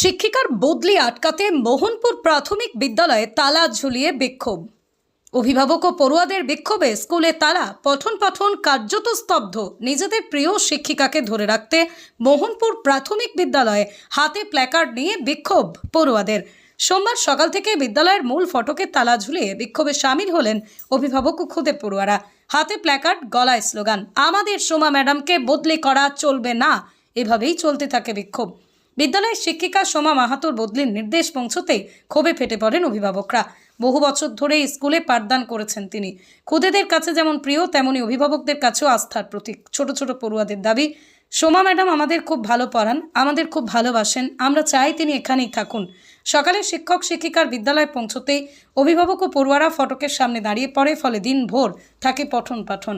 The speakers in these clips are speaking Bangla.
শিক্ষিকার বদলি আটকাতে মোহনপুর প্রাথমিক বিদ্যালয়ে তালা ঝুলিয়ে বিক্ষোভ। অভিভাবক ও পড়ুয়াদের বিক্ষোভে স্কুলে তালা পঠন পাঠন কার্যত স্তব্ধ। নিজেদের প্রিয় শিক্ষিকাকে ধরে রাখতে মোহনপুর প্রাথমিক বিদ্যালয়ে হাতে প্ল্যাকার্ড নিয়ে বিক্ষোভ পড়ুয়াদের। সোমবার সকাল থেকে বিদ্যালয়ের মূল ফটকে তালা ঝুলিয়ে বিক্ষোভে সামিল হলেন অভিভাবক ও খুদে পড়ুয়ারা। হাতে প্ল্যাকার্ড, গলায় স্লোগান, আমাদের সোমা ম্যাডামকে বদলি করা চলবে না। এভাবেই চলতে থাকে বিক্ষোভ। বিদ্যালয়ের শিক্ষিকা সোমা মাহাতোর বদলির নির্দেশ পৌঁছতেই ক্ষোভে ফেটে পড়েন অভিভাবকরা। বহু বছর ধরে স্কুলে পাঠদান করেছেন তিনি। খুদেদের কাছে যেমন প্রিয়, তেমনি অভিভাবকদের কাছেও আস্থার প্রতীক। ছোট ছোট পড়ুয়াদের দাবি, সোমা ম্যাডাম আমাদের খুব ভালো পড়ান, আমাদের খুব ভালোবাসেন, আমরা চাই তিনি এখানেই থাকুন। সকালে শিক্ষক শিক্ষিকার বিদ্যালয়ে পৌঁছতেই অভিভাবক ও পড়ুয়ারা ফটকের সামনে দাঁড়িয়ে পড়ে, ফলে দিন ভোর থাকে পঠন পাঠন।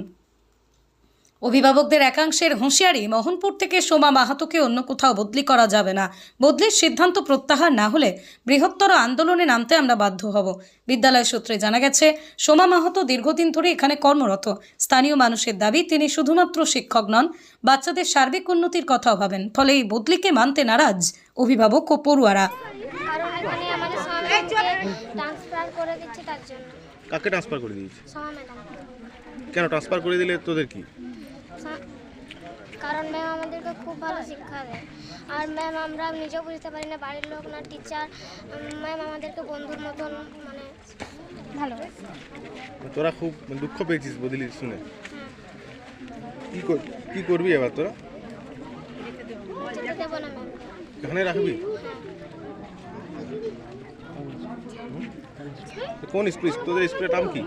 অভিভাবকদের একাংশের হুঁশিয়ারি মোহনপুর থেকে সোমা মাহাতোকে অন্য কোথাও বদলি করা যাবে না। বদলির সিদ্ধান্ত প্রত্যাহার না হলে বৃহত্তর আন্দোলনে নামতে আমরা বাধ্য হব। বিদ্যালয় সূত্রে জানা গেছে সোমা মাহাতো দীর্ঘদিন ধরে এখানে কর্মরত। স্থানীয় মানুষের দাবি তিনি শুধুমাত্র শিক্ষক নন বাচ্চাদের সার্বিক উন্নতির কথাও ভাবেন। ফলে এই বদলিকে মানতে নারাজ অভিভাবক ও পড়ুয়ারা। কারণ এখানে আমাদের সোমা ম্যাডামকে ট্রান্সফার করে দিচ্ছে তার জন্য কাকে ট্রান্সফার করে দিয়েছে? কেন ট্রান্সফার করে দিলে তোদের কি? কারণ ম্যাম আমাদেরকে খুব ভালো শিক্ষা দেয়। আর ম্যাম আমরা নিজেও বুঝতে পারি না বাড়ির লোক না টিচার ম্যাম আমাদেরকে বন্ধুর মতন মানে ভালো তোরা খুব দুঃখ পেয়েছিস বদলি শুনে। কি কর- কি করবি এবার তোরা? এখানে রাখবি? কোন স্কুল তোদের স্কুলের নাম কি?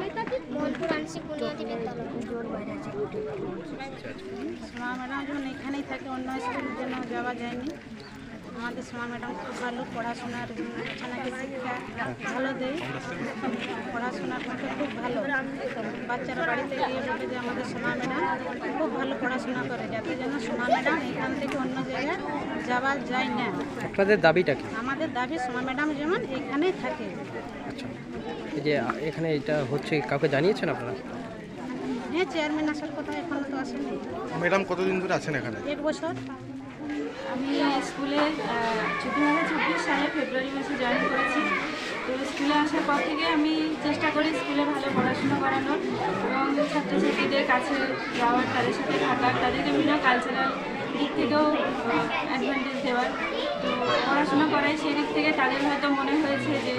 মোহনপুর আংশিক বুনিয়াদী বিদ্যালয় সোমা ম্যাডাম যখন এখানেই থাকে অন্য স্কুলের জন্য যাওয়া যায়নি। আমাদের সোমা ম্যাডাম খুব ভালো পড়াশোনার শিক্ষা ভালো দেয় পড়াশোনার পক্ষে খুব ভালো। বাচ্চারা বাড়িতে গিয়ে বলে যে আমাদের সোমা ম্যাডাম খুব ভালো পড়াশোনা করে। যাতে যেন সোমা ম্যাডাম এখান থেকে অন্য জায়গায় যাওয়া যায় না। আপনাদের দাবিটা কি? আমাদের দাবি সোমা ম্যাডাম যেমন এখানেই থাকে। আচ্ছা। এই যে এখানে এটা হচ্ছে কাউকে জানিয়েছেন আপনারা? হ্যাঁ চেয়ারম্যান আসার কথা এখনও তো আসেনি। ম্যাডাম কতদিন ধরে আছেন এখানে? এক বছর। আমি স্কুলে দু হাজার চব্বিশ সালে ফেব্রুয়ারি মাসে জয়েন করেছি। আসার পর থেকে আমি চেষ্টা করি স্কুলে ভালো পড়াশোনা করানোর এবং ছাত্রছাত্রীদের কাছে যাওয়ার, তাদের সাথে থাকার, তাদের বিভিন্ন কালচারাল দিক থেকেও অ্যাডভান্টেজ দেওয়ার। তো পড়াশোনা করাই সেই দিক থেকে তাদের হয়তো মনে হয়েছে যে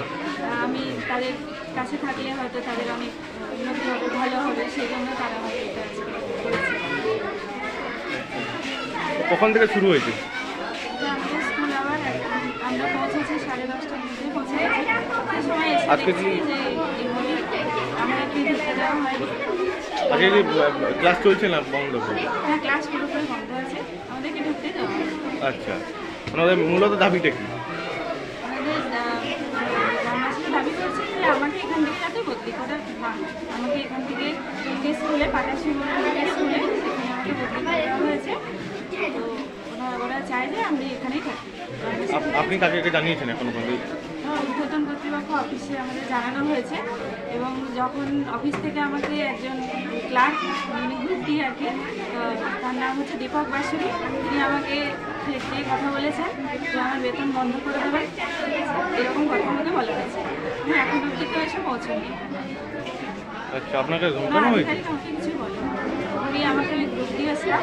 আমি তাদের কাছে থাকলে হয়তো তাদের অনেক উন্নতি হবে, ভালো হবে, সেই জন্য তারা হয়তো কখন থেকে শুরু হয়েছে যে আমাদের স্কুল আবার এখন আমরা পৌঁছেছি সাড়ে দশটার মধ্যে পৌঁছে গেছি সেই সময় এসে আজকে কি- আগে কি ক্লাস চলছে না বন্ধ? হ্যাঁ ক্লাস পুরোপুরি বন্ধ আছে। আমাদেরকে ঢুকতে আচ্ছা। ওনাদের মূলত দাবিটা কি? আমাদের আহ, গ্রামবাসী দাবি করছে আমাকে এখান থেকে যাতে বদলি করা আমাকে এখান থেকে স্কুলে পাটাশি স্কুলে সেখানে আমাকে বদলি করে হয়েছে। তো ওরা ওরা চায় যে আমি এখানেই থাকি। আপনি কাকে কাকে জানিয়েছেন এখনও পর্যন্ত উদ্বোধন কর্তৃপক্ষ অফিসে আমাদের জানানো হয়েছে এবং যখন অফিস থেকে আমাকে একজন ক্লার্ক মানে গ্রুপ ডি আর কি তার নাম হচ্ছে দীপক বাসুরি তিনি আমাকে দিয়ে কথা বলেছেন যে আমার বেতন বন্ধ করে দেবেন। এরকম কথা আমাকে বলা হয়েছে। হ্যাঁ এখন অব্দি তো এসে পৌঁছনি আচ্ছা আপনাকে ধমকানো হয়েছে? কিছু বলেন উনি আমাকে ওই গ্রুপ দিয়েছিলাম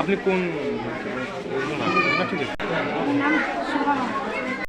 আপনি কোন ঠিক আছে। 你拿着吃饭了